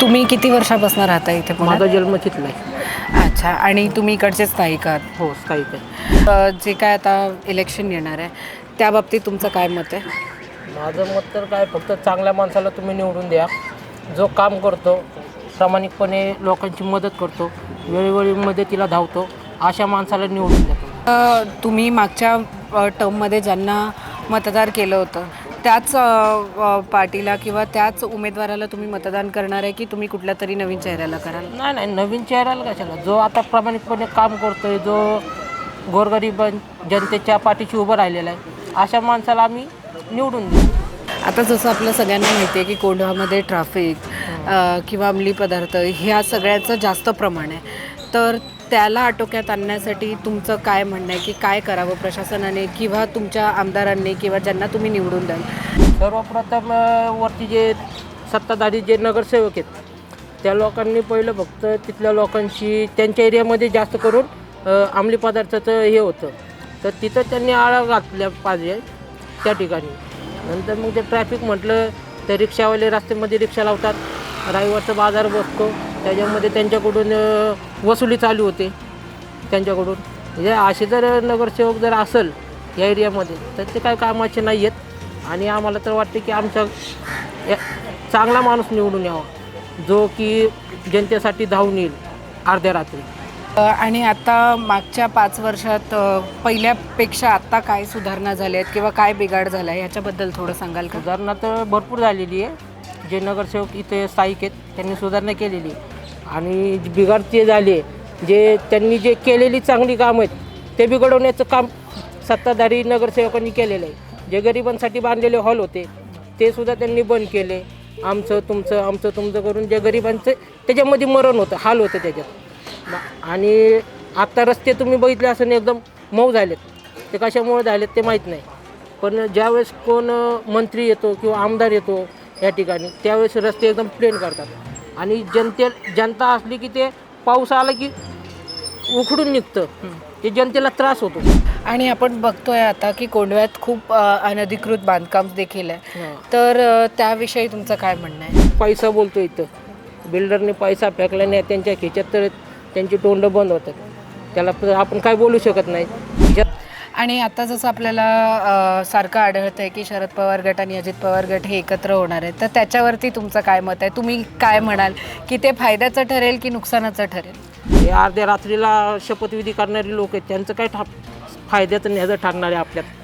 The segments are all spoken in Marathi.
तुम्ही किती वर्षापासून राहता इथे पुण्यात? माझा जन्म तिथला आहे. अच्छा आणि तुम्ही इकडचे स्थायिक आहात? हो स्थायिक आहे. अ, जे काय आता इलेक्शन येणार आहे त्या बाबतीत तुमचं काय मत आहे? माझं मत तर काय फक्त चांगल्या माणसाला तुम्ही निवडून द्या. जो काम करतो प्रामाणिकपणे लोकांची मदत करतो वेळोवेळी मदतीला धावतो अशा माणसाला निवडून द्या तुम्ही. अ, तुम्ही मागच्या अ, टर्ममध्ये ज्यांना मतदान केलं होतं त्याच पार्टीला किंवा त्याच उमेदवाराला तुम्ही मतदान करणार आहे की तुम्ही कुठल्या तरी नवीन चेहऱ्याला कराल? नाही नाही नवीन चेहऱ्याला कशाला? जो आता प्रामाणिकपणे काम करतोय जो गोरगरीब जनतेच्या पाठीशी उभं राहिलेला आहे अशा माणसाला आम्ही निवडून देऊ. आता जसं आपलं सगळ्यांना माहिती आहे की कोंढवामध्ये ट्रॅफिक किंवा अंमली पदार्थ ह्या सगळ्याचं जास्त प्रमाण आहे. तर त्याला आटोक्यात आणण्यासाठी तुमचं काय म्हणणं आहे? की काय करावं प्रशासनाने किंवा तुमच्या आमदारांनी किंवा ज्यांना तुम्ही निवडून द्याल? सर्वप्रथम वरती जे सत्ताधारी जे नगरसेवक आहेत त्या लोकांनी पहिलं फक्त तिथल्या लोकांशी त्यांच्या एरियामध्ये जास्त करून अंमली पदार्थाचं हे होतं. तर तिथं त्यांनी आळा घातल्या पाहिजे त्या ठिकाणी. नंतर मग ते ट्रॅफिक म्हटलं तर रिक्षावाले रस्त्यामध्ये रिक्षा लावतात रविवारचा बाजार बसतो. त्याच्यामध्ये त्यांच्याकडून वसुली चालू होते. त्यांच्याकडून. म्हणजे असे जर नगरसेवक जर असेल या एरियामध्ये तर ते काय कामाचे नाही आहेत. आणि आम्हाला तर वाटते की आमचा चांगला माणूस निवडून यावा. जो की जनतेसाठी धावून येईल अर्ध्या रात्री. आणि आता मागच्या पाच वर्षात पहिल्यापेक्षा आत्ता काय सुधारणा झाल्या आहेत किंवा काय बिघाड झाला आहे? ह्याच्याबद्दल थोडं सांगाल का? सुधारणा तर भरपूर झालेली आहे. जे नगरसेवक इथे स्थायिक आहेत त्यांनी सुधारणा केलेली. आहे आणि जे बिघाड ते झाले जे त्यांनी जे केलेली चांगली कामं आहेत ते बिघडवण्याचं काम सत्ताधारी नगरसेवकांनी केलेलं आहे. जे गरिबांसाठी बांधलेले हॉल होते ते सुद्धा त्यांनी बंद केले. आमचं तुमचं आमचं तुमचं करून जे गरिबांचं त्याच्यामध्ये मरण होतं हाल होतं त्याच्यात. आणि आत्ता रस्ते तुम्ही बघितले असं एकदम मऊ झालेत. ते कशामुळे झालेत ते माहीत नाही. पण ज्यावेळेस कोण मंत्री येतो किंवा आमदार येतो या ठिकाणी. त्यावेळेस रस्ते एकदम प्लेन करतात. आणि जनते जनता असली की ते पाऊस आला की उखडून निघतं. ते जनतेला त्रास होतो. आणि आपण बघतोय आता की कोंडव्यात खूप अनधिकृत बांधकाम देखील आहे. तर त्याविषयी तुमचं काय म्हणणं आहे? पैसा बोलतो इथं. बिल्डरने पैसा फेकल्याने त्यांच्या खिच्यात तर त्यांची तोंड बंद होतात. त्याला आपण काय बोलू शकत नाही. ज्यात आणि आता जसं आपल्याला सारखं आढळतं आहे की शरद पवार गट आणि अजित पवार गट हे एकत्र होणार आहेत. तर त्याच्यावरती तुमचं काय मत आहे? तुम्ही काय म्हणाल? की ते फायद्याचं ठरेल की नुकसानाचं ठरेल? हे अर्ध्या रात्रीला शपथविधी करणारी लोक आहेत. त्यांचं काय ठा फायद्याचं न्यायचं ठरणार आहे आपल्यात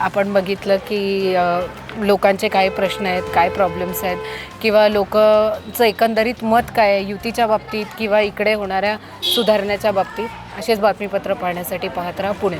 आपण बघितलं की लोकांचे काय प्रश्न आहेत काय प्रॉब्लेम्स आहेत? किंवा लोकचं एकंदरीत मत काय आहे? युतीच्या बाबतीत किंवा इकडे होणाऱ्या सुधारण्याच्या बाबतीत? असेच बातमीपत्र पाहण्यासाठी पाहत राहा पुणे.